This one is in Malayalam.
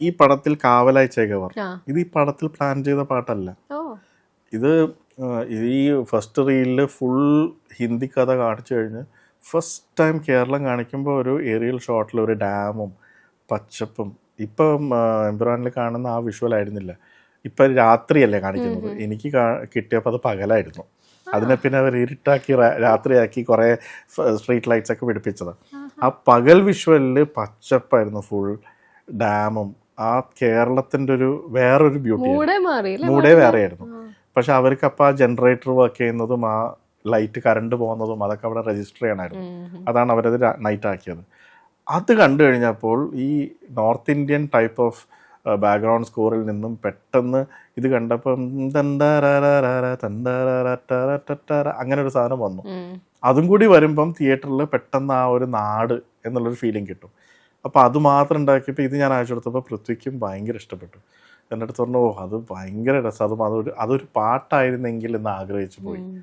ഈ പടത്തിൽ കാവലായി ചേകവർ ഇത് ഈ പടത്തിൽ പ്ലാൻ ചെയ്ത പാട്ടല്ല. ഇത് ഈ ഫസ്റ്റ് റീലിൽ ഫുൾ ഹിന്ദി കഥ കാണിച്ചു കഴിഞ്ഞ് ഫസ്റ്റ് ടൈം കേരളം കാണിക്കുമ്പോൾ ഒരു ഏരിയൽ ഷോട്ടിൽ ഒരു ഡാമും പച്ചപ്പും ഇപ്പം എംബ്രാനിൽ കാണുന്ന ആ വിഷ്വൽ ആയിരുന്നില്ല. ഇപ്പം രാത്രിയല്ലേ കാണിക്കുന്നത്. എനിക്ക് കിട്ടിയപ്പോൾ അത് പകലായിരുന്നു. അതിനെ പിന്നെ അവർ ഇരുട്ടാക്കി രാത്രിയാക്കി കുറേ സ്ട്രീറ്റ് ലൈറ്റ്സ് ഒക്കെ പിടിപ്പിച്ചത്. ആ പകൽ വിഷ്വലിൽ പച്ചപ്പായിരുന്നു ഫുൾ ഡാമും ആ കേരളത്തിന്റെ ഒരു വേറൊരു ബ്യൂട്ടി മൂടെ വേറെയായിരുന്നു. പക്ഷെ അവർക്ക് അപ്പൊ ആ ജനറേറ്റർ വർക്ക് ചെയ്യുന്നതും ആ ലൈറ്റ് കറണ്ട് പോകുന്നതും അതൊക്കെ അവിടെ രജിസ്റ്റർ ചെയ്യണമായിരുന്നു. അതാണ് അവരത് നൈറ്റ് ആക്കിയത്. അത് കണ്ടു കഴിഞ്ഞപ്പോൾ ഈ north Indian type of background സ്കോറിൽ നിന്നും പെട്ടെന്ന് ഇത് കണ്ടപ്പം അങ്ങനെ ഒരു സാധനം വന്നു. അതും കൂടി വരുമ്പം തിയേറ്ററിൽ പെട്ടെന്ന് ആ ഒരു നാട് എന്നുള്ളൊരു ഫീലിംഗ് കിട്ടും. അപ്പോൾ അത് മാത്രം ഉണ്ടാക്കിയപ്പോൾ ഇത് ഞാൻ അയച്ചു കൊടുത്തപ്പോൾ പൃഥ്വിക്കും ഭയങ്കര ഇഷ്ടപ്പെട്ടു. എന്റെ അടുത്ത് പറഞ്ഞു ഓ അത് ഭയങ്കര രസം. അതും അതൊരു അതൊരു പാട്ടായിരുന്നെങ്കിൽ എന്ന് ആഗ്രഹിച്ചു പോയി.